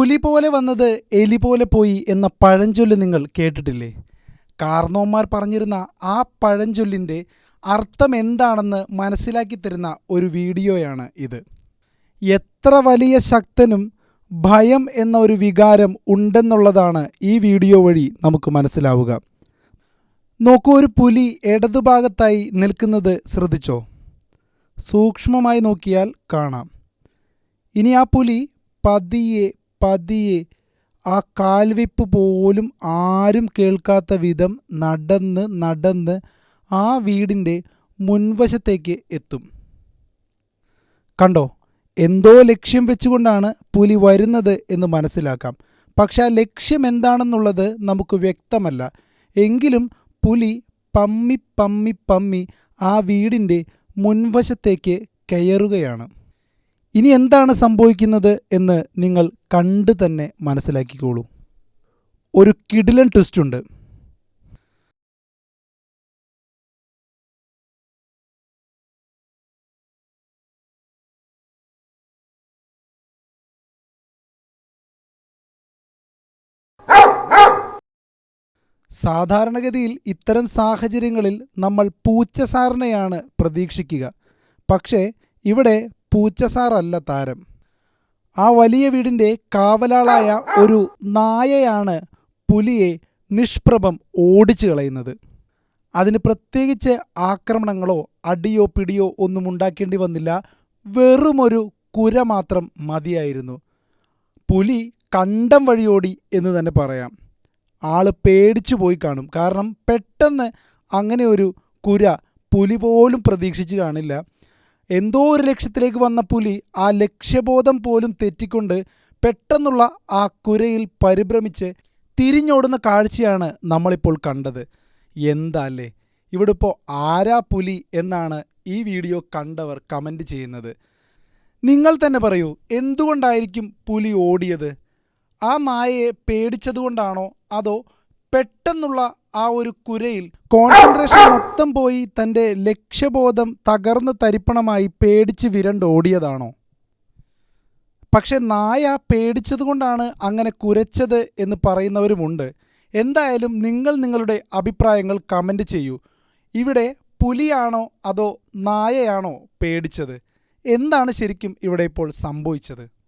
പുലി പോലെ വന്നത് എലി പോലെ പോയി എന്ന പഴഞ്ചൊല്ല് നിങ്ങൾ കേട്ടിട്ടില്ലേ? കാർന്നോന്മാർ പറഞ്ഞിരുന്ന ആ പഴഞ്ചൊല്ലിന്റെ അർത്ഥം എന്താണെന്ന് മനസ്സിലാക്കി തരുന്ന ഒരു വീഡിയോയാണ് ഇത്. എത്ര വലിയ ശക്തനും ഭയം എന്ന ഒരു വികാരം ഉണ്ടെന്നുള്ളതാണ് ഈ വീഡിയോ വഴി നമുക്ക് മനസ്സിലാവുക. നോക്കൂ ഒരു പുലി ഇടതുഭാഗത്തായി നിൽക്കുന്നത് ശ്രദ്ധിച്ചോ? സൂക്ഷ്മമായി നോക്കിയാൽ കാണാം. ഇനി ആ പുലി പതിയെ പതിയെ ആ കാൽവെപ്പ് പോലും ആരും കേൾക്കാത്ത വിധം നടന്ന് നടന്ന് ആ വീടിന്റെ മുൻവശത്തേക്ക് എത്തും. കണ്ടോ? എന്തോ ലക്ഷ്യം വെച്ചുകൊണ്ടാണ് പുലി വരുന്നത് എന്ന് മനസ്സിലാക്കാം. പക്ഷെ ആ ലക്ഷ്യം എന്താണെന്നുള്ളത് നമുക്ക് വ്യക്തമല്ല. എങ്കിലും പുലി പമ്മി പമ്മി പമ്മി ആ വീടിന്റെ മുൻവശത്തേക്ക് കയറുകയാണ്. ഇനി എന്താണ് സംഭവിക്കുന്നത് എന്ന് നിങ്ങൾ കണ്ട് തന്നെ മനസ്സിലാക്കിക്കോളൂ. ഒരു കിടിലൻ ട്വിസ്റ്റ് ഉണ്ട്. സാധാരണഗതിയിൽ ഇത്തരം സാഹചര്യങ്ങളിൽ നമ്മൾ പൂച്ചസാറിനെയാണ് പ്രതീക്ഷിക്കുക. പക്ഷേ ഇവിടെ പൂച്ചസാറല്ല താരം. ആ വലിയ വീടിന്റെ കാവലാളായ ഒരു നായയാണ് പുലിയെ നിഷ്പ്രഭം ഓടിച്ചു കളയുന്നത്. അതിന് പ്രത്യേകിച്ച് ആക്രമണങ്ങളോ അടിയോ പിടിയോ ഒന്നും ഉണ്ടാക്കേണ്ടി വന്നില്ല. വെറുമൊരു കുര മാത്രം മതിയായിരുന്നു. പുലി കണ്ടം വഴിയോടി എന്ന് തന്നെ പറയാം. ആൾ പേടിച്ചു പോയി കാണും. കാരണം പെട്ടെന്ന് അങ്ങനെ ഒരു കുര പുലി പോലും പ്രതീക്ഷിച്ച് കാണില്ല. എന്തോ ഒരു ലക്ഷ്യത്തിലേക്ക് വന്ന പുലി ആ ലക്ഷ്യബോധം പോലും തെറ്റിക്കൊണ്ട് പെട്ടെന്നുള്ള ആ കുരയിൽ പരിഭ്രമിച്ച് തിരിഞ്ഞോടുന്ന കാഴ്ചയാണ് നമ്മളിപ്പോൾ കണ്ടത്. എന്താല്ലേ? ഇവിടെ ഇപ്പോൾ ആരാ പുലി എന്നാണ് ഈ വീഡിയോ കണ്ടവർ കമന്റ് ചെയ്യുന്നത്. നിങ്ങൾ തന്നെ പറയൂ എന്തുകൊണ്ടായിരിക്കും പുലി ഓടിയത്? ആ നായയെ പേടിച്ചതുകൊണ്ടാണോ അതോ പെട്ടെന്നുള്ള ആ ഒരു കുരയിൽ കോൺസെൻട്രേഷൻ മൊത്തം പോയി തന്റെ ലക്ഷ്യബോധം തകർന്ന് തരിപ്പണമായി പേടിച്ച് വിരണ്ട് ഓടിയതാണോ? പക്ഷെ നായ പേടിച്ചതുകൊണ്ടാണ് അങ്ങനെ കുരച്ചത് എന്ന് പറയുന്നവരുമുണ്ട്. എന്തായാലും നിങ്ങൾ നിങ്ങളുടെ അഭിപ്രായങ്ങൾ കമന്റ് ചെയ്യൂ. ഇവിടെ പുലിയാണോ അതോ നായയാണോ പേടിച്ചത്? എന്താണ് ശരിക്കും ഇവിടെ ഇപ്പോൾ സംഭവിച്ചത്?